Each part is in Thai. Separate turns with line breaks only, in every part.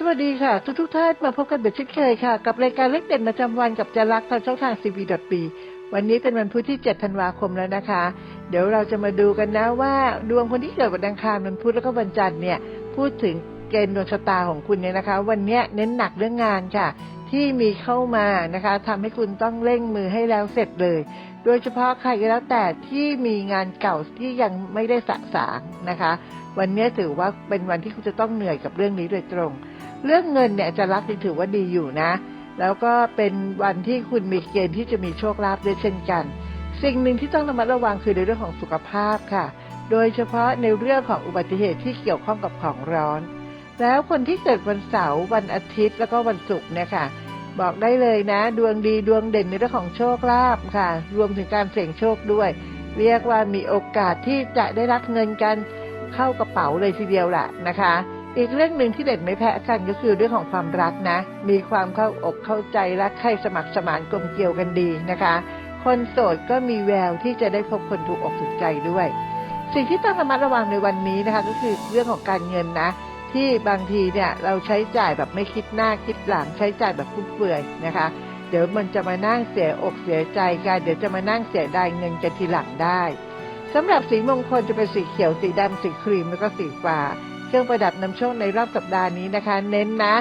สวัสดีค่ะ ทุกทุกท่านมาพบกันแบบเช่นเคยค่ะ กับรายการเล็กเด่นประจำวันกับจันรักทางช่องทาง cv.b วันนี้เป็นวันพุธที่ 7 ธันวาคมแล้วนะคะ เดี๋ยวเราจะมาดูกันนะว่า ดวงคนที่เกิดวันอังคารวันพุธแล้วก็วันจันทร์เนี่ยพูดถึงเกณฑ์ดวงชะตาของคุณเนี่ยนะคะ วันนี้เน้นหนักเรื่องงานค่ะ ที่มีเข้ามานะคะทำให้คุณต้องเร่งมือให้แล้วเสร็จเลย โดยเฉพาะใครก็แล้วแต่ที่มีงานเก่าที่ยังไม่ได้สะสางนะคะ วันนี้ถือว่าเป็นวันที่คุณจะต้องเหนื่อยกับเรื่องนี้โดยตรง เรื่องเงินเนี่ยจะรักยังถือว่าดีอยู่นะ แล้วก็เป็นวันที่คุณมีเกณฑ์ที่จะมีโชคลาภด้วยเช่นกัน สิ่งหนึ่งที่ต้องระมัดระวังคือในเรื่องของสุขภาพค่ะ โดยเฉพาะในเรื่องของอุบัติเหตุที่เกี่ยวข้องกับของร้อน แล้วคนที่เกิดวันเสาร์วันอาทิตย์แล้วก็วันศุกร์เนี่ยค่ะบอกได้เลยนะ ดวงดีดวงเด่นในเรื่องของโชคลาภค่ะ รวมถึงการเสี่ยงโชคด้วย เรียกว่ามีโอกาสที่จะได้รับเงินกันเข้ากระเป๋าเลยทีเดียวแหละนะคะ อีกเรื่องหนึ่งที่เด่นไม่แพ้กันก็คือเรื่องของความรักนะ มีความเข้าอกเข้าใจรักใครสมัครสมานกลมเกลียวกันดีนะคะ คนโสดก็มีแววที่จะได้พบคนถูกอกถูกใจด้วย สิ่งที่ต้องระมัดระวังในวันนี้นะคะ ก็คือเรื่องของการเงินนะ ที่บางทีเนี่ยเราใช้จ่ายแบบไม่คิดหน้าคิดหลังใช้จ่ายแบบฟุ่มเฟือยนะคะ เดี๋ยวมันจะมานั่งเสียอกเสียใจกันเดี๋ยวจะมานั่งเสียดายเงินกันทีหลังได้สำหรับสีมงคลจะเป็นสีเขียวสีดำสีครีมแล้วก็สีฟ้า เครื่องประดับนำโชคในรอบสัปดาห์นี้นะคะ เน้นนะ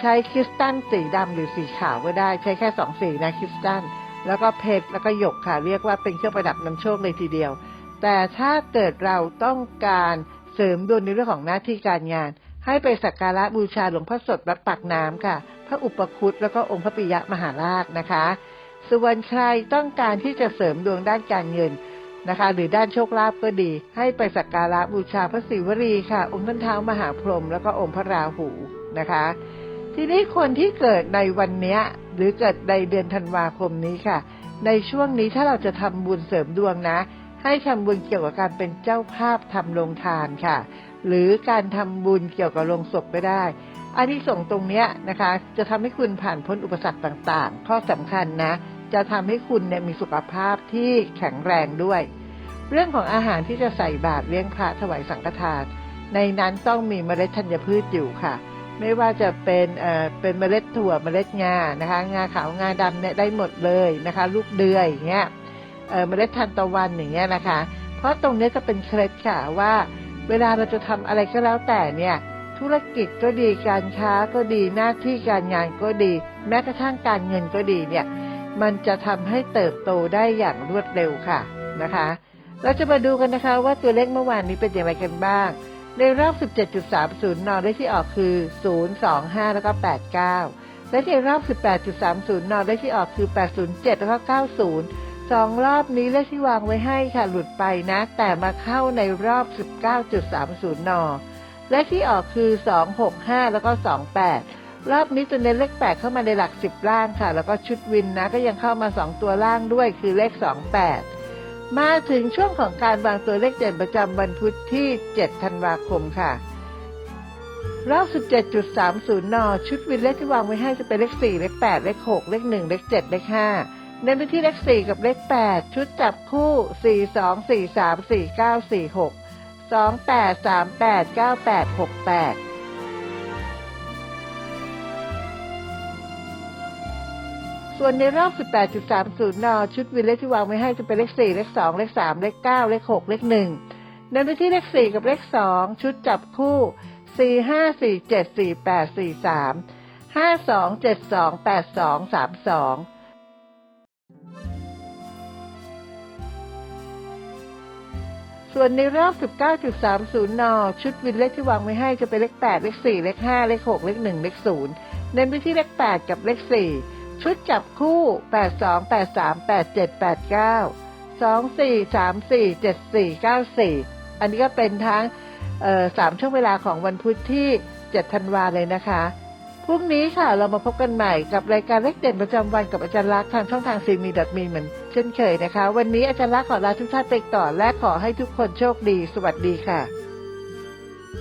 ใช้คริสตัลสีดำหรือสีขาวก็ได้ ใช้แค่สองสีนะคริสตัลแล้วก็เพชรแล้วก็หยกค่ะ เรียกว่าเป็นเครื่องประดับนำโชคเลยทีเดียว แต่ถ้าเกิดเราต้องการเสริมดวงในเรื่องของหน้าที่การงาน ให้ไปสักการะบูชาหลวงพ่อสดวัดปากน้ำค่ะ พระอุปคุตแล้วก็องค์พระปิยมหาราชนะคะ ส่วนใครต้องการที่จะเสริมดวงด้านการเงิน นะคะ หรือด้านโชคลาภก็ดี ให้ไปสักการะบูชาพระศิวลีค่ะ องค์ท่านเท้ามหาพรหมแล้วก็องค์พระราหูนะคะ ทีนี้คนที่เกิดในวันนี้หรือเกิดในเดือนธันวาคมนี้ค่ะ ในช่วงนี้ถ้าเราจะทำบุญเสริมดวงนะ ให้ทำบุญเกี่ยวกับการเป็นเจ้าภาพทำโรงทานค่ะ หรือการทำบุญเกี่ยวกับโรงศพก็ได้อันที่ส่งตรงเนี้ยนะคะ จะทำให้คุณผ่านพ้นอุปสรรคต่างๆ ข้อสำคัญนะ จะทำให้คุณเนี่ยมีสุขภาพที่แข็งแรงด้วย เรื่องของอาหารที่จะใส่บาตรเลี้ยงพระถวายสังฆทาน ในนั้นต้องมีเมล็ดธัญพืชอยู่ค่ะ ไม่ว่าจะเป็นเอ่อเป็นเมล็ดถั่วเมล็ดงานะคะงาขาวงาดำเนี่ยได้หมดเลยนะคะ ลูกเดือยอย่างเงี้ยเอ่อเมล็ดทานตะวันอย่างเงี้ยนะคะ เพราะตรงเนี้ยจะเป็นเคล็ดค่ะว่า เวลาเราจะทำอะไรก็แล้วแต่เนี่ยธุรกิจก็ดีการค้าก็ดีหน้าที่การงานก็ดี แม้กระทั่งการเงินก็ดีเนี่ย มันจะทำให้เติบโตได้อย่างรวดเร็วค่ะนะคะ เราจะมาดูกันนะคะว่าตัวเลขเมื่อวานนี้เป็นอย่างไรกันบ้าง ในรอบ 17.30นเลขที่ออกคือ 025 แล้วก็ 89 และในรอบ 18.30นเลขที่ออกคือ 807 แล้วก็ 90 สองรอบนี้เลขที่วางไว้ให้ค่ะหลุดไปนะ แต่มาเข้าในรอบ 19.30นเลขที่ออกคือ 265 แล้วก็ 28 รอบนี้จะเน้นเลข 8 เข้ามาในหลัก 10 ล่างค่ะ แล้วก็ชุดวินนะก็ยังเข้ามา 2 ตัวล่างด้วยคือเลข 28 มาถึงช่วงของการวางตัวเลขเด่นประจำวันพุธที่ 7 ธันวาคมค่ะรอบ17.30 น ชุดวินเลขที่วางไว้ให้จะเป็นเลข 4 เลข 8 เลข 6 เลข 1 เลข 7 เลข 5 เน้นไปที่เลข 4 กับเลข 8 ชุดจับคู่ 4 2 4 3 4 9 4 6 2 8 3 8 9 8 6 8 ส่วนในรอบ 18.30 น ชุดวินเลขที่วางไว้ให้จะเป็นเลข 4 เลข 2 เลข 3 เลข 9 เลข 6 เลข 1เน้นไปที่เลข 4 กับเลข 2 ชุดจับคู่ 4 5 4 7 4 8 4 3 5 2 7 2 8 2 3 2ส่วนในรอบ 19.30 น ชุดวินเลขที่วางไว้ให้จะเป็นเลข 8 เลข 4 เลข 5 เลข 6 เลข 1 เลข 0 เน้นไปที่เลข 8 กับเลข 4 ชุดจับคู่ 82 83 87 89 24 34 74 94 อันนี้ก็เป็นทั้งสามช่วงเวลาของวันพุธที่ 7 ธันวาเลยนะคะ พรุ่งนี้ค่ะเรามาพบกันใหม่กับรายการเลขเด่นประจำวันกับอาจารย์ลักษณ์ทางช่องทางซีมีดัตมีเหมือนเช่นเคยนะคะ วันนี้อาจารย์ลักษณ์ขอลาทุกท่านไปก่อนและขอให้ทุกคนโชคดี สวัสดีค่ะ